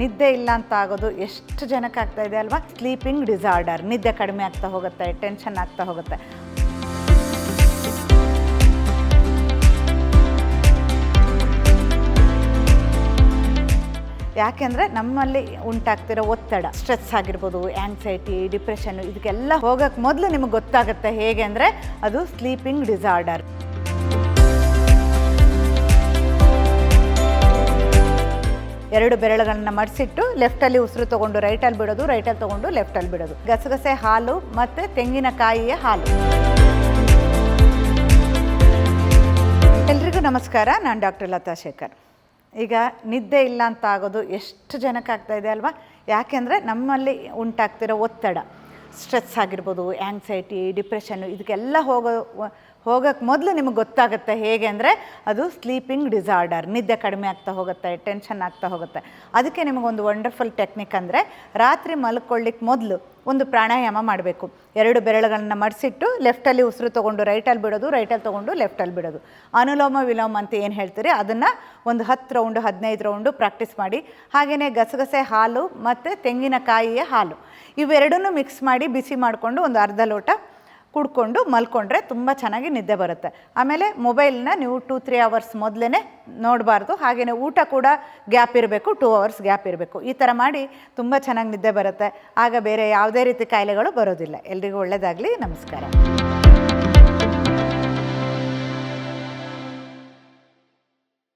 ನಿದ್ದೆ ಇಲ್ಲ ಅಂತ ಆಗೋದು ಎಷ್ಟು ಜನಕ್ಕೆ ಆಗ್ತಾ ಇದೆ ಅಲ್ವಾ? ಸ್ಲೀಪಿಂಗ್ ಡಿಸಾರ್ಡರ್ ನಿದ್ದೆ ಕಡಿಮೆ ಆಗ್ತಾ ಹೋಗುತ್ತೆ ಟೆನ್ಷನ್ ಆಗ್ತಾ ಹೋಗುತ್ತೆ. ಯಾಕೆಂದರೆ ನಮ್ಮಲ್ಲಿ ಉಂಟಾಗ್ತಿರೋ ಒತ್ತಡ ಸ್ಟ್ರೆಸ್ ಆಗಿರ್ಬೋದು ಆ್ಯಂಗ್ಸೈಟಿ ಡಿಪ್ರೆಷನ್ ಇದಕ್ಕೆಲ್ಲ ಹೋಗೋಕ್ಕೆ ಮೊದಲು ನಿಮಗೆ ಗೊತ್ತಾಗುತ್ತೆ ಹೇಗೆ ಅಂದರೆ ಅದು ಸ್ಲೀಪಿಂಗ್ ಡಿಸಾರ್ಡರ್ ಎರಡು ಬೆರಳುಗಳನ್ನ ಮಡಿಸಿಟ್ಟು ಲೆಫ್ಟಲ್ಲಿ ಉಸಿರು ತೊಗೊಂಡು ರೈಟಲ್ಲಿ ಬಿಡೋದು ರೈಟಲ್ಲಿ ತೊಗೊಂಡು ಲೆಫ್ಟಲ್ಲಿ ಬಿಡೋದು. ಗಸಗಸೆ ಹಾಲು ಮತ್ತು ತೆಂಗಿನಕಾಯಿಯ ಹಾಲು. ಎಲ್ರಿಗೂ ನಮಸ್ಕಾರ, ನಾನು ಡಾಕ್ಟರ್ ಲತಾ ಶೇಖರ್. ಈಗ ನಿದ್ದೆ ಇಲ್ಲ ಅಂತ ಆಗೋದು ಎಷ್ಟು ಜನಕ್ಕೆ ಆಗ್ತಾ ಇದೆ ಅಲ್ವಾ? ಯಾಕೆಂದರೆ ನಮ್ಮಲ್ಲಿ ಉಂಟಾಗ್ತಿರೋ ಒತ್ತಡ ಸ್ಟ್ರೆಸ್ ಆಗಿರ್ಬೋದು ಆ್ಯಂಗ್ಸೈಟಿ ಡಿಪ್ರೆಷನ್ನು ಇದಕ್ಕೆಲ್ಲ ಹೋಗೋ ಹೋಗೋಕ್ಕೆ ಮೊದಲು ನಿಮಗೆ ಗೊತ್ತಾಗುತ್ತೆ ಹೇಗೆ ಅಂದರೆ ಅದು ಸ್ಲೀಪಿಂಗ್ ಡಿಸಾರ್ಡರ್ ನಿದ್ದೆ ಕಡಿಮೆ ಆಗ್ತಾ ಹೋಗುತ್ತೆ ಟೆನ್ಷನ್ ಆಗ್ತಾ ಹೋಗುತ್ತೆ. ಅದಕ್ಕೆ ನಿಮಗೊಂದು ವಂಡರ್ಫುಲ್ ಟೆಕ್ನಿಕ್ ಅಂದರೆ ರಾತ್ರಿ ಮಲ್ಕೊಳ್ಳಿಕ್ಕೆ ಮೊದಲು ಒಂದು ಪ್ರಾಣಾಯಾಮ ಮಾಡಬೇಕು. ಎರಡು ಬೆರಳುಗಳನ್ನ ಮಡಿಸಿಟ್ಟು ಲೆಫ್ಟಲ್ಲಿ ಉಸಿರು ತೊಗೊಂಡು ರೈಟಲ್ಲಿ ಬಿಡೋದು ರೈಟಲ್ಲಿ ತೊಗೊಂಡು ಲೆಫ್ಟಲ್ಲಿ ಬಿಡೋದು. ಅನುಲೋಮ ವಿಲೋಮ ಅಂತ ಏನು ಹೇಳ್ತೀರಿ? ಅದನ್ನು ಒಂದು ಹತ್ತು ರೌಂಡು ಹದಿನೈದು ರೌಂಡು ಪ್ರಾಕ್ಟೀಸ್ ಮಾಡಿ. ಹಾಗೆಯೇ ಗಸಗಸೆ ಹಾಲು ಮತ್ತು ತೆಂಗಿನಕಾಯಿಯ ಹಾಲು. ಇವೆರಡನ್ನೂ ಮಿಕ್ಸ್ ಮಾಡಿ ಬಿಸಿ ಮಾಡಿಕೊಂಡು ಒಂದು ಅರ್ಧ ಲೋಟ ಕುಡ್ಕೊಂಡು ಮಲ್ಕೊಂಡ್ರೆ ತುಂಬ ಚೆನ್ನಾಗಿ ನಿದ್ದೆ ಬರುತ್ತೆ. ಆಮೇಲೆ ಮೊಬೈಲ್ನ ನೀವು ಟೂ ತ್ರೀ ಅವರ್ಸ್ ಮೊದಲೇ ನೋಡಬಾರ್ದು. ಹಾಗೆಯೇ ಊಟ ಕೂಡ ಗ್ಯಾಪ್ ಇರಬೇಕು ಟೂ ಅವರ್ಸ್ ಗ್ಯಾಪ್ ಇರಬೇಕು. ಈ ಥರ ಮಾಡಿ ತುಂಬ ಚೆನ್ನಾಗಿ ನಿದ್ದೆ ಬರುತ್ತೆ. ಆಗ ಬೇರೆ ಯಾವುದೇ ರೀತಿ ಕಾಯಿಲೆಗಳು ಬರೋದಿಲ್ಲ. ಎಲ್ರಿಗೂ ಒಳ್ಳೆಯದಾಗಲಿ ನಮಸ್ಕಾರ.